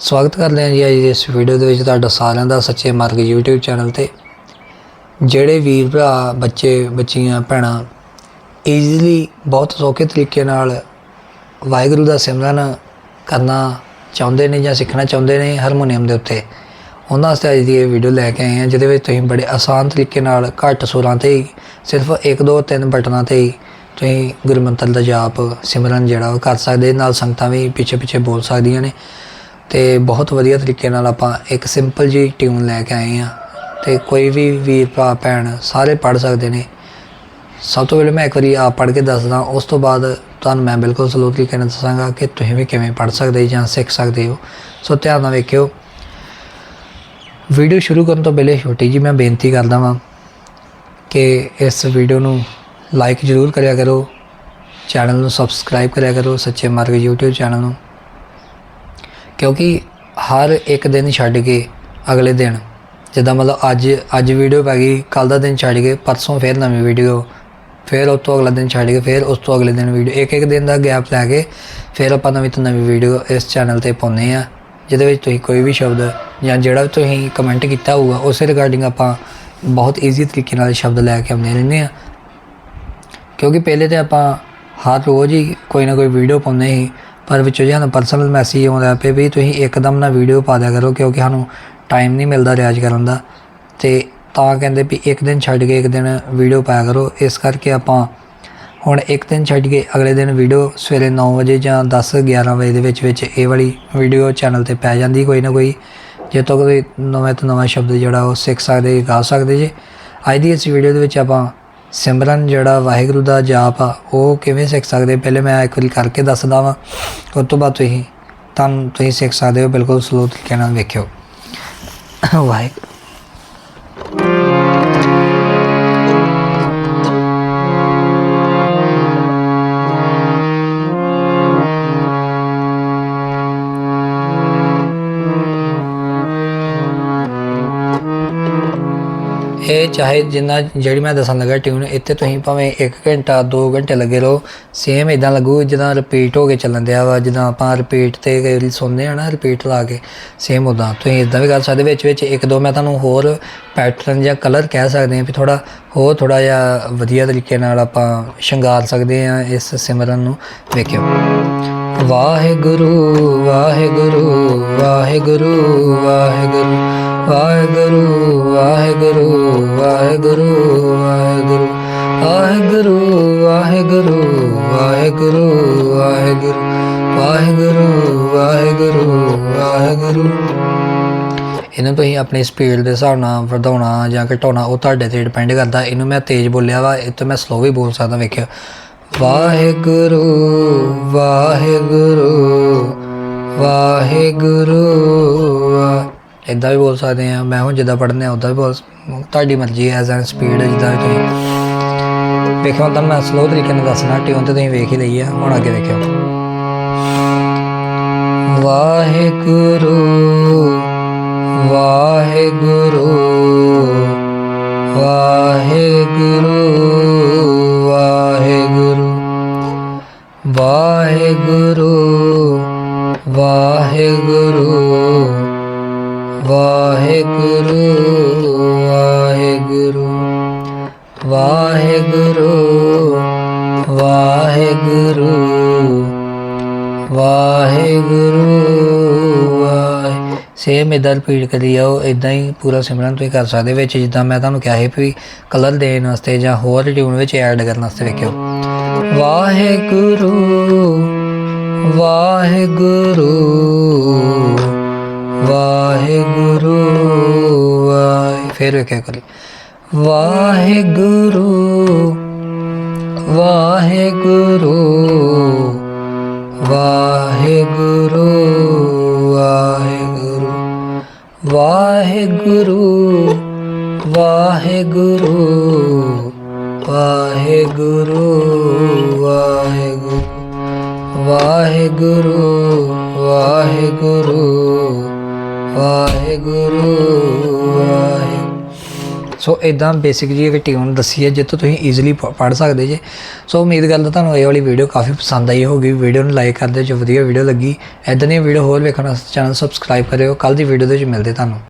ਸਵਾਗਤ ਕਰਦੇ ਹਾਂ ਜੀ ਅੱਜ ਦੀ ਇਸ ਵੀਡੀਓ ਦੇ ਵਿੱਚ ਤੁਹਾਡਾ ਸਾਰਿਆਂ ਦਾ ਸੱਚੇ ਮਾਰਗ YouTube ਚੈਨਲ ਤੇ। ਜਿਹੜੇ ਵੀਰ ਭਰਾ, ਬੱਚੇ, ਬੱਚੀਆਂ, ਭੈਣਾਂ ਈਜ਼ੀਲੀ ਬਹੁਤ ਸੌਖੇ ਤਰੀਕੇ ਨਾਲ ਵਾਹਿਗੁਰੂ ਦਾ ਸਿਮਰਨ ਕਰਨਾ ਚਾਹੁੰਦੇ ਨੇ ਜਾਂ ਸਿੱਖਣਾ ਚਾਹੁੰਦੇ ਨੇ ਹਾਰਮੋਨੀਅਮ ਦੇ ਉੱਤੇ, ਉਹਨਾਂ ਵਾਸਤੇ ਅੱਜ ਦੀ ਇਹ ਵੀਡੀਓ ਲੈ ਕੇ ਆਏ ਹਾਂ, ਜਿਹਦੇ ਵਿੱਚ ਤੁਸੀਂ ਬੜੇ ਆਸਾਨ ਤਰੀਕੇ ਨਾਲ ਘੱਟ ਸੁਰਾਂ ਤੇ ਹੀ, ਸਿਰਫ 1 2 3 ਬਟਨਾਂ ਤੇ ਹੀ ਤੁਸੀਂ ਗੁਰਮੰਤਰ ਦਾ ਜਾਪ ਸਿਮਰਨ ਜਿਹੜਾ ਉਹ ਕਰ ਸਕਦੇ, ਨਾਲ ਸੰਗਤਾਂ ਵੀ ਪਿੱਛੇ ਪਿੱਛੇ ਬੋਲ ਸਕਦੀਆਂ ਨੇ। ਤੇ ਬਹੁਤ ਵਧੀਆ ਤਰੀਕੇ ਨਾਲ ਆਪਾਂ ਇੱਕ ਸਿੰਪਲ ਜੀ ਟਿਊਨ ਲੈ ਕੇ ਆਏ ਆ ਤੇ ਕੋਈ ਵੀ ਵੀਰ ਭਰਾ, ਭੈਣ ਸਾਰੇ ਪੜ ਸਕਦੇ ਨੇ। ਸਭ ਤੋਂ ਪਹਿਲਾਂ ਮੈਂ ਇੱਕ ਵਾਰੀ ਆਪ ਪੜ੍ਹ ਕੇ ਦੱਸਦਾ, ਉਸ ਤੋਂ ਬਾਅਦ ਤੁਹਾਨੂੰ ਮੈਂ ਬਿਲਕੁਲ ਸਲੋ ਤਰੀਕੇ ਨਾਲ ਦੱਸਾਂਗਾ ਕਿ ਤੁਸੀਂ ਵੀ ਕਿਵੇਂ ਪੜ੍ਹ ਸਕਦੇ ਜਾਂ ਸਿੱਖ ਸਕਦੇ ਹੋ। ਸੋ ਧਿਆਨ ਨਾਲ ਵੇਖਿਓ। ਵੀਡੀਓ ਸ਼ੁਰੂ ਕਰਨ ਤੋਂ ਪਹਿਲੇ ਛੋਟੀ ਜੀ ਮੈਂ ਬੇਨਤੀ ਕਰਦਾ ਵਾਂ ਕਿ ਇਸ ਵੀਡੀਓ ਨੂੰ ਲਾਈਕ ਜ਼ਰੂਰ ਕਰਿਆ ਕਰੋ। ਚੈਨਲ ਨੂੰ ਸਬਸਕ੍ਰਾਈਬ ਕਰਿਆ ਕਰੋ, ਸੱਚੇ ਮਾਰਗ YouTube ਚੈਨਲ ਨੂੰ। ਕਿਉਂਕਿ ਹਰ ਇੱਕ ਦਿਨ ਛੱਡ ਕੇ ਅਗਲੇ ਦਿਨ, ਜਿੱਦਾਂ ਮਤਲਬ ਅੱਜ ਅੱਜ ਵੀਡੀਓ ਪੈ ਗਈ ਕੱਲ ਦਾ ਦਿਨ ਛੱਡ ਕੇ, ਪਰਸੋਂ ਫੇਰ ਨਵੀਂ ਵੀਡੀਓ ਫਿਰ ਉਸ ਤੋਂ ਅਗਲਾ ਦਿਨ ਛੱਡ ਕੇ, ਫਿਰ ਉਸ ਤੋਂ ਅਗਲੇ ਦਿਨ ਵੀਡੀਓ ਇੱਕ ਇੱਕ ਦਿਨ ਦਾ ਗੈਪ ਲੈ ਕੇ ਫਿਰ ਆਪਾਂ ਨਵੀਂ ਤੋਂ ਨਵੀਂ ਵੀਡੀਓ ਇਸ ਚੈਨਲ ਤੇ ਪਾਉਂਦੇ ਆ ਜਿਹਦੇ ਵਿੱਚ ਤੁਸੀਂ ਕੋਈ ਵੀ ਸ਼ਬਦ ਜਾਂ ਜਿਹੜਾ ਵੀ ਤੁਸੀਂ ਕਮੈਂਟ ਕੀਤਾ ਹੋਊਗਾ, ਉਸੇ ਰਿਗਾਰਡਿੰਗ ਆਪਾਂ ਬਹੁਤ ਈਜ਼ੀ ਤਰੀਕੇ ਨਾਲ ਸ਼ਬਦ ਲੈ ਕੇ ਆਉਂਦੇ ਰਹਿੰਦੇ ਆ ਕਿਉਂਕਿ ਪਹਿਲੇ ਤੇ ਆਪਾਂ ਹਰ ਰੋਜ਼ ਹੀ ਕੋਈ ਨਾ ਕੋਈ ਵੀਡੀਓ ਪਾਉਂਦੇ ਸੀ ਪਰ ਵਿੱਚੋਂ ਜੇ ਸਾਨੂੰ ਪਰਸਨਲ ਮੈਸੇਜ ਆਉਂਦਾ ਪਏ ਵੀ ਤੁਸੀਂ ਇੱਕਦਮ ਨਾ ਵੀਡੀਓ ਪਾ ਦਿਆ ਕਰੋ ਕਿਉਂਕਿ ਸਾਨੂੰ ਟਾਈਮ ਨਹੀਂ ਮਿਲਦਾ ਰਿਆਜ਼ ਕਰਨ ਦਾ। ਤੇ ਤਾਂ ਕਹਿੰਦੇ ਵੀ ਇੱਕ ਦਿਨ ਛੱਡ ਕੇ ਇੱਕ ਦਿਨ ਵੀਡੀਓ ਪਾਇਆ ਕਰੋ। ਇਸ ਕਰਕੇ ਆਪਾਂ ਹੁਣ ਇੱਕ ਦਿਨ ਛੱਡ ਕੇ ਅਗਲੇ ਦਿਨ ਵੀਡੀਓ ਸਵੇਰੇ 9 ਵਜੇ ਜਾਂ 10 11 ਵਜੇ ਦੇ ਵਿੱਚ ਵਿੱਚ ਇਹ ਵਾਲੀ ਵੀਡੀਓ ਚੈਨਲ ਤੇ ਪੈ ਜਾਂਦੀ ਕੋਈ ਨਾ ਕੋਈ। ਜੇ ਤੋਂ ਕੋਈ ਨਵੇਂ ਤੋਂ ਨਵਾਂ ਸ਼ਬਦ ਜਿਹੜਾ ਉਹ ਸਿੱਖ ਸਕਦੇ, ਗਾ ਸਕਦੇ ਜੇ। ਅੱਜ ਦੀ ਇਸ ਵੀਡੀਓ ਦੇ ਵਿੱਚ ਆਪਾਂ ਸਿਮਰਨ ਜਿਹੜਾ ਵਾਹਿਗੁਰੂ ਦਾ ਜਾਪ ਆ, ਉਹ ਕਿਵੇਂ ਸਿੱਖ ਸਕਦੇ? ਪਹਿਲੇ ਮੈਂ ਇੱਕ ਵਾਰੀ ਕਰਕੇ ਦੱਸਦਾ ਵਾਂ, ਉਸ ਤੋਂ ਬਾਅਦ ਤੁਸੀਂ ਤੁਹਾਨੂੰ ਤੁਸੀਂ ਸਿੱਖ ਸਕਦੇ ਹੋ, ਬਿਲਕੁਲ ਸਲੋ ਤਰੀਕੇ ਨਾਲ ਵੇਖਿਓ। ਵਾਹਿਗੁਰੂ। ਚਾਹੇ ਜਿੰਨਾ, ਜਿਹੜੀ ਮੈਂ ਦੱਸਣ ਲੱਗਾ ਟਿਊਨ ਇੱਥੇ ਤੁਸੀਂ ਭਾਵੇਂ 1 ਘੰਟਾ 2 ਘੰਟੇ ਲੱਗੇ ਰਹੋ ਸੇਮ ਇਦਾਂ ਲੱਗੂ ਜਿੱਦਾਂ ਰਿਪੀਟ ਹੋ ਕੇ ਚੱਲਣ ਦਿਆ ਵਾ, ਜਿੱਦਾਂ ਆਪਾਂ ਰਿਪੀਟ ਤੇ ਕਈ ਵਾਰੀ ਸੁਣਦੇ ਆ ਨਾ ਰਿਪੀਟ ਲਾ ਕੇ ਸੇਮ ਉਦਾਂ ਤੁਸੀਂ ਇਦਾਂ ਵੀ ਕਰ ਸਕਦੇ, ਵਿੱਚ ਵਿੱਚ ਇੱਕ ਦੋ ਮੈਂ ਤੁਹਾਨੂੰ ਹੋਰ ਪੈਟਰਨ ਜਾਂ ਕਲਰ ਕਹਿ ਸਕਦੇ ਆ ਵੀ ਥੋੜਾ ਹੋਰ ਥੋੜਾ ਜਿਹਾ ਵਧੀਆ ਤਰੀਕੇ ਨਾਲ ਆਪਾਂ ਸ਼ਿੰਗਾਰ ਸਕਦੇ ਆ ਇਸ ਸਿਮਰਨ ਨੂੰ ਵੇਖਿਓ। ਵਾਹਿਗੁਰੂ ਵਾਹਿਗੁਰੂ ਵਾਹਿਗੁਰੂ ਵਾਹਿਗੁਰੂ। ਵਾਹਿਗੁਰੂ ਵਾਹਿਗੁਰੂ ਵਾਹਿਗੁਰੂ ਵਾਹਿਗੁਰੂ ਵਾਹਿਗੁਰੂ ਵਾਹਿਗੁਰੂ ਵਾਹਿਗੁਰੂ ਵਾਹਿਗੁਰੂ ਵਾਹਿਗੁਰੂ ਵਾਹਿਗੁਰੂ ਵਾਹਿਗੁਰੂ ਇਹਨੂੰ ਤੁਸੀਂ ਆਪਣੀ ਸਪੀਡ ਦੇ ਹਿਸਾਬ ਨਾਲ ਵਧਾਉਣਾ ਜਾਂ ਘਟਾਉਣਾ ਉਹ ਤੁਹਾਡੇ ਤੇ ਡਿਪੈਂਡ ਕਰਦਾ ਇਹਨੂੰ ਮੈਂ ਤੇਜ਼ ਬੋਲਿਆ ਵਾ ਇਹ ਤੋਂ ਮੈਂ ਸਲੋ ਵੀ ਬੋਲ ਸਕਦਾ ਵੇਖਿਓ ਵਾਹਿਗੁਰੂ ਵਾਹਿਗੁਰੂ ਵਾਹਿਗੁਰੂ ਇਦਾਂ ਵੀ ਬੋਲ ਸਕਦੇ ਆ ਮੈਂ ਹੁਣ ਜਿੱਦਾਂ ਪੜ੍ਹਨੇ ਆ ਉਦਾਂ ਵੀ ਬੋਲ ਤੁਹਾਡੀ ਮਰਜ਼ੀ ਐਜ਼ ਐਨ ਸਪੀਡ ਜਿੱਦਾਂ ਵੀ ਤੁਸੀਂ। ਵੇਖੋ ਤਾਂ ਮੈਂ ਸਲੋ ਤਰੀਕੇ ਨਾਲ ਦੱਸਣਾ ਟਿਊਨ ਤੇ ਤੁਸੀਂ ਵੇਖ ਹੀ ਲਈ ਆ ਹੁਣ ਅੱਗੇ ਦੇਖਿਓ ਵਾਹਿਗੁਰੂ ਵਾਹਿਗੁਰੂ ਵਾਹਿਗੁਰੂ। ਵਾਹਿਗੁਰੂ ਵਾਹਿਗੁਰੂ ਵਾਹਿਗੁਰੂ ਵਾਹਿਗੁਰੂ ਵਾਹਿਗੁਰੂ, ਵਾਹਿ ਸੇਮ ਇਦਾਂ ਰਿਪੀਟ ਕਰੀ ਜਾਓ ਇਦਾਂ ਹੀ ਪੂਰਾ ਸਿਮਰਨ ਤੁਸੀਂ ਕਰ ਸਕਦੇ ਵਿੱਚ, ਜਿੱਦਾਂ ਮੈਂ ਤੁਹਾਨੂੰ ਕਿਹਾ ਸੀ ਵੀ ਕਲਰ ਦੇਣ ਵਾਸਤੇ ਜਾਂ ਹੋਰ ਟਿਊਨ ਵਿੱਚ ਐਡ ਕਰਨ ਵਾਸਤੇ ਵੇਖਿਓ। ਵਾਹਿਗੁਰੂ ਵਾਹਿਗੁਰੂ ਫਿਰ ਵੇਖਿਆ ਕਰੀ ਵਾਹਿਗੁਰੂ ਵਾਹਿਗੁਰੂ ਵਾਹਿਗੁਰੂ ਵਾਹਿਗੁਰੂ ਵਾਹਿਗੁਰੂ ਵਾਹਿਗੁਰੂ ਵਾਹਿਗੁਰੂ ਵਾਹਿਗੁਰੂ ਵਾਹਿਗੁਰੂ ਵਾਹਿਗੁਰੂ ਵਾਹਿਗੁਰੂ ਸੋ ਇਦਾਂ ਬੇਸਿਕ ਜੀ ਇੱਕ ਟਿਊਨ ਦੱਸੀ ਹੈ, ਜਿੱਥੋਂ ਤੁਸੀਂ ਈਜ਼ੀਲੀ ਪੜ੍ਹ ਸਕਦੇ ਜੇ। ਸੋ ਉਮੀਦ ਕਰਦਾ ਤੁਹਾਨੂੰ ਇਹ ਵਾਲੀ ਵੀਡੀਓ ਕਾਫੀ ਪਸੰਦ ਆਈ ਹੋਗੀ ਵੀਡੀਓ ਨੂੰ ਲਾਈਕ ਕਰ ਦਿਓ ਜੇ ਵਧੀਆ ਵੀਡੀਓ ਲੱਗੀ ਇਦਾਂ ਦੀਆਂ ਵੀਡੀਓ ਹੋਰ ਵੇਖਣ ਵਾਸਤੇ ਚੈਨਲ ਸਬਸਕ੍ਰਾਈਬ ਕਰਿਓ। ਕੱਲ ਦੀ ਵੀਡੀਓ ਦੇ ਵਿੱਚ ਮਿਲਦੇ ਤੁਹਾਨੂੰ।